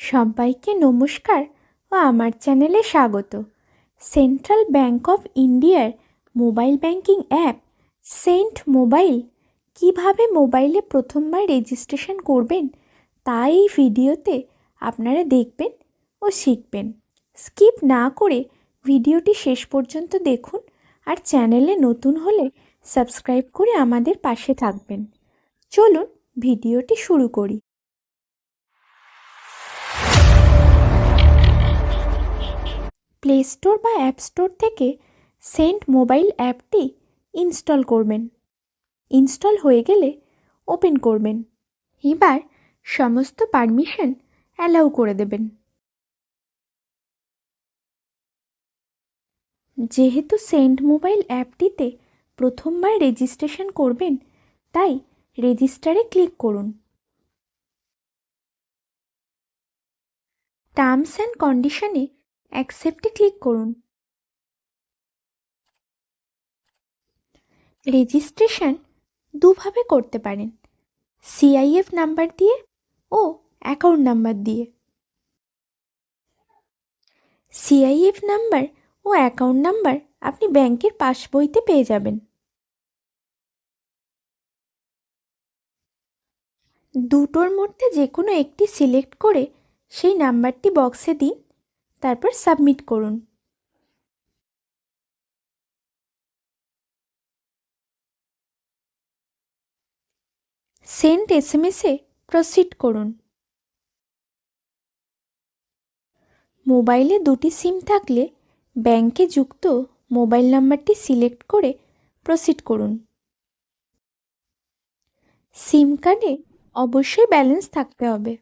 সবাইকে নমস্কার ও আমার চ্যানেলে স্বাগত। সেন্ট্রাল ব্যাঙ্ক অফ ইন্ডিয়ার mobile banking app Cent mobile কীভাবে মোবাইলে প্রথমবার রেজিস্ট্রেশন করবেন তা এই ভিডিওতে আপনারা দেখবেন ও শিখবেন। স্কিপ না করে ভিডিওটি শেষ পর্যন্ত দেখুন আর চ্যানেলে নতুন হলে সাবস্ক্রাইব করে আমাদের পাশে থাকবেন। চলুন ভিডিওটি শুরু করি। প্লে স্টোর বা অ্যাপ স্টোর থেকে সেন্ট মোবাইল অ্যাপটি ইনস্টল করবেন। ইনস্টল হয়ে গেলে ওপেন করবেন। এবার সমস্ত পারমিশন অ্যালাউ করে দেবেন। যেহেতু সেন্ট মোবাইল অ্যাপটিতে প্রথমবার রেজিস্ট্রেশন করবেন, তাই রেজিস্টারে ক্লিক করুন। টার্মস অ্যান্ড কন্ডিশনে অ্যাকসেপ্টে ক্লিক করুন। রেজিস্ট্রেশন দুভাবে করতে পারেন। সিআইএফ নাম্বার দিয়ে ও অ্যাকাউন্ট নাম্বার দিয়ে। সিআইএফ নাম্বার ও অ্যাকাউন্ট নাম্বার আপনি ব্যাংকের পাসবইতে পেয়ে যাবেন। দুটোর মধ্যে যে কোনো একটি সিলেক্ট করে সেই নাম্বারটি বক্সে দিন। তারপর সাবমিট করুন। সেন্ট এস এম এসে প্রসিড করুন। মোবাইলে দুটি সিম থাকলে ব্যাংকে যুক্ত মোবাইল নাম্বারটি সিলেক্ট করে প্রসিড করুন। সিম কার্ডে অবশ্যই ব্যালেন্স থাকতে হবে।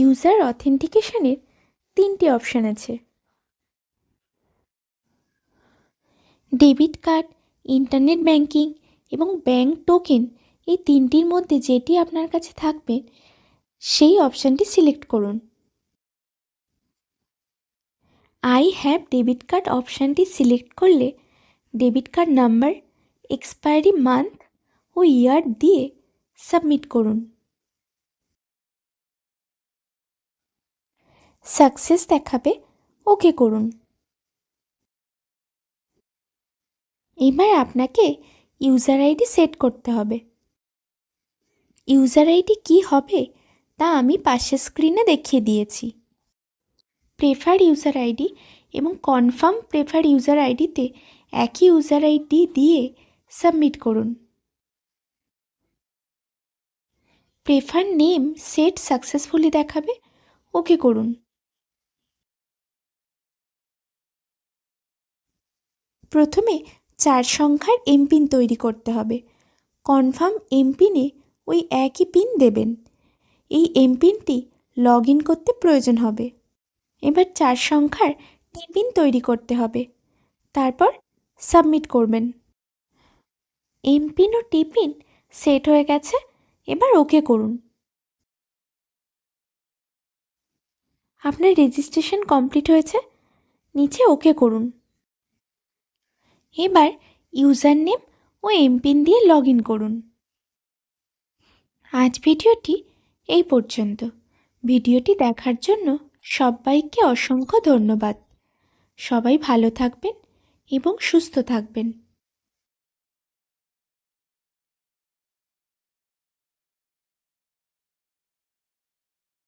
ইউজার অথেন্টিকেশনের তিনটি অপশান আছে। ডেবিট কার্ড, ইন্টারনেট ব্যাংকিং এবং ব্যাংক টোকেন এই তিনটির মধ্যে যেটি আপনার কাছে থাকবে, সেই অপশানটি সিলেক্ট করুন। আই হ্যাভ ডেবিট কার্ড অপশানটি সিলেক্ট করলে debit card number, expiry month ও ইয়ার দিয়ে সাবমিট করুন। সাকসেস দেখাবে, ওকে করুন। এবার আপনাকে ইউজার আইডি সেট করতে হবে। ইউজার আইডি কী হবে, তা আমি পাশের স্ক্রিনে দেখিয়ে দিয়েছি। প্রেফার ইউজার আইডি এবং কনফার্ম প্রেফার ইউজার আইডিতে একই ইউজার আইডি দিয়ে সাবমিট করুন। প্রেফার নেম সেট সাকসেসফুলি দেখাবে, ওকে করুন। প্রথমে চার সংখ্যার এমপিন তৈরি করতে হবে। কনফার্ম এমপিনে ওই একই পিন দেবেন। এই এমপিনটি লগ ইন করতে প্রয়োজন হবে। এবার চার সংখ্যার টিপিন তৈরি করতে হবে। তারপর সাবমিট করবেন। এমপিন ও টিপিন সেট হয়ে গেছে। এবার ওকে করুন। আপনার রেজিস্ট্রেশন কমপ্লিট হয়েছে। নিচে ওকে করুন। এবার ইউজার নেম ও এমপিন দিয়ে লগ ইন করুন। আজ ভিডিওটি এই পর্যন্ত। ভিডিওটি দেখার জন্য সবাইকে অসংখ্য ধন্যবাদ। সবাই ভালো থাকবেন এবং সুস্থ থাকবেন।